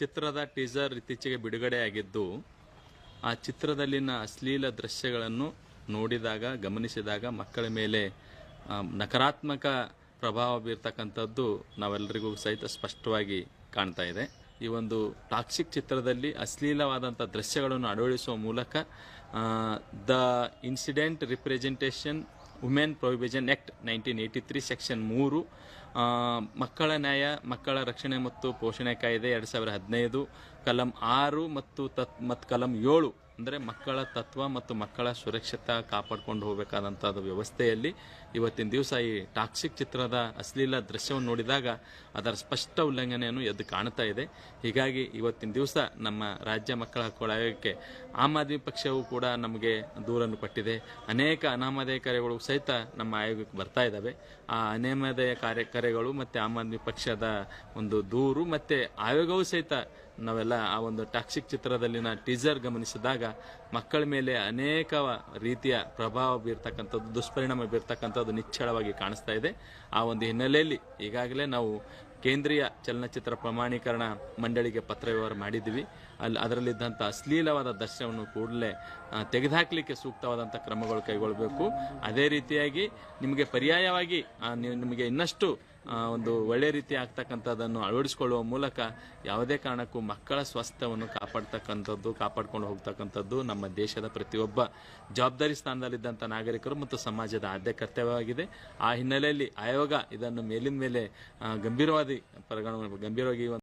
ಚಿತ್ರದ ಟೀಸರ್ ಇತ್ತೀಚೆಗೆ ಬಿಡುಗಡೆಯಾಗಿದ್ದು, ಆ ಚಿತ್ರದಲ್ಲಿನ ಅಶ್ಲೀಲ ದೃಶ್ಯಗಳನ್ನು ನೋಡಿದಾಗ, ಗಮನಿಸಿದಾಗ ಮಕ್ಕಳ ಮೇಲೆ ನಕಾರಾತ್ಮಕ ಪ್ರಭಾವ ಬೀರ್ತಕ್ಕಂಥದ್ದು ನಾವೆಲ್ಲರಿಗೂ ಸಹಿತ ಸ್ಪಷ್ಟವಾಗಿ ಕಾಣ್ತಾ ಇದೆ. ಈ ಒಂದು ಟಾಕ್ಸಿಕ್ ಚಿತ್ರದಲ್ಲಿ ಅಶ್ಲೀಲವಾದಂಥ ದೃಶ್ಯಗಳನ್ನು ಅಳವಡಿಸುವ ಮೂಲಕ the incident representation women prohibition act nineteen eighty three section ಮೂರು ಮಕ್ಕಳ ನ್ಯಾಯ, ಮಕ್ಕಳ ರಕ್ಷಣೆ ಮತ್ತು ಪೋಷಣೆ ಕಾಯ್ದೆ ಎರಡು ಸಾವಿರದ ಹದಿನೈದು, ಕಲಂ ಆರು ಮತ್ತು ತತ್ ಮತ್ತು ಕಲಂ ಏಳು, ಅಂದರೆ ಮಕ್ಕಳ ತತ್ವ ಮತ್ತು ಮಕ್ಕಳ ಸುರಕ್ಷತೆ ಕಾಪಾಡ್ಕೊಂಡು ಹೋಗಬೇಕಾದಂಥದ್ದು ವ್ಯವಸ್ಥೆಯಲ್ಲಿ ಇವತ್ತಿನ ದಿವಸ ಈ ಟಾಕ್ಸಿಕ್ ಚಿತ್ರದ ಅಶ್ಲೀಲ ದೃಶ್ಯವನ್ನು ನೋಡಿದಾಗ ಅದರ ಸ್ಪಷ್ಟ ಉಲ್ಲಂಘನೆಯನ್ನು ಎದ್ದು ಕಾಣ್ತಾ ಇದೆ. ಹೀಗಾಗಿ ಇವತ್ತಿನ ದಿವಸ ನಮ್ಮ ರಾಜ್ಯ ಮಕ್ಕಳ ಹಕ್ಕುಗಳ ಆಯೋಗಕ್ಕೆ ಆಮ್ ಆದ್ಮಿ ಪಕ್ಷವು ಕೂಡ ನಮಗೆ ದೂರನ್ನು ಕೊಟ್ಟಿದೆ. ಅನೇಕ ಅನಾಮಧೇಯ ಕಾರ್ಯಗಳು ಸಹಿತ ನಮ್ಮ ಆಯೋಗಕ್ಕೆ ಬರ್ತಾ ಇದ್ದಾವೆ. ಆ ಅನಾಮಧೇಯ ಕಾರ್ಯ ಕರೆಗಳು ಮತ್ತು ಆಮ್ ಆದ್ಮಿ ಪಕ್ಷದ ಒಂದು ದೂರು ಮತ್ತು ಆಯೋಗವೂ ಸಹಿತ ನಾವೆಲ್ಲ ಆ ಒಂದು ಟಾಕ್ಸಿಕ್ ಚಿತ್ರದಲ್ಲಿನ ಟೀಸರ್ ಗಮನಿಸಿದಾಗ ಮಕ್ಕಳ ಮೇಲೆ ಅನೇಕ ರೀತಿಯ ಪ್ರಭಾವ ಬೀರ್ತಕ್ಕಂಥದ್ದು, ದುಷ್ಪರಿಣಾಮ ಬೀರ್ತಕ್ಕಂಥದ್ದು ನಿಚ್ಚಳವಾಗಿ ಕಾಣಿಸ್ತಾ ಇದೆ. ಆ ಒಂದು ಹಿನ್ನೆಲೆಯಲ್ಲಿ ಈಗಾಗಲೇ ನಾವು ಕೇಂದ್ರೀಯ ಚಲನಚಿತ್ರ ಪ್ರಮಾಣೀಕರಣ ಮಂಡಳಿಗೆ ಪತ್ರ ವ್ಯವಹಾರ ಮಾಡಿದ್ದೀವಿ. ಅಲ್ಲಿ ಅದರಲ್ಲಿದ್ದಂಥ ಅಶ್ಲೀಲವಾದ ದರ್ಶನವನ್ನು ಕೂಡಲೇ ತೆಗೆದುಹಾಕಲಿಕ್ಕೆ ಸೂಕ್ತವಾದಂಥ ಕ್ರಮಗಳು ಕೈಗೊಳ್ಳಬೇಕು. ಅದೇ ರೀತಿಯಾಗಿ ನಿಮಗೆ ಪರ್ಯಾಯವಾಗಿ ನಿಮಗೆ ಇನ್ನಷ್ಟು ಒಂದು ಒಳ್ಳೆ ರೀತಿ ಆಗ್ತಕ್ಕಂಥದ್ದನ್ನು ಅಳವಡಿಸಿಕೊಳ್ಳುವ ಮೂಲಕ ಯಾವುದೇ ಕಾರಣಕ್ಕೂ ಮಕ್ಕಳ ಸ್ವಾಸ್ಥ್ಯವನ್ನು ಕಾಪಾಡ್ತಕ್ಕಂಥದ್ದು, ಕಾಪಾಡ್ಕೊಂಡು ಹೋಗ್ತಕ್ಕಂಥದ್ದು ನಮ್ಮ ದೇಶದ ಪ್ರತಿಯೊಬ್ಬ ಜವಾಬ್ದಾರಿ ಸ್ಥಾನದಲ್ಲಿದ್ದಂಥ ನಾಗರಿಕರು ಮತ್ತು ಸಮಾಜದ ಆದ್ಯ ಕರ್ತವ್ಯವಾಗಿದೆ. ಆ ಹಿನ್ನೆಲೆಯಲ್ಲಿ ಆಯೋಗ ಇದನ್ನು ಮೇಲಿನ ಮೇಲೆ ಗಂಭೀರವಾಗಿ ಪರಿಗಣ ಗಂಭೀರವಾಗಿ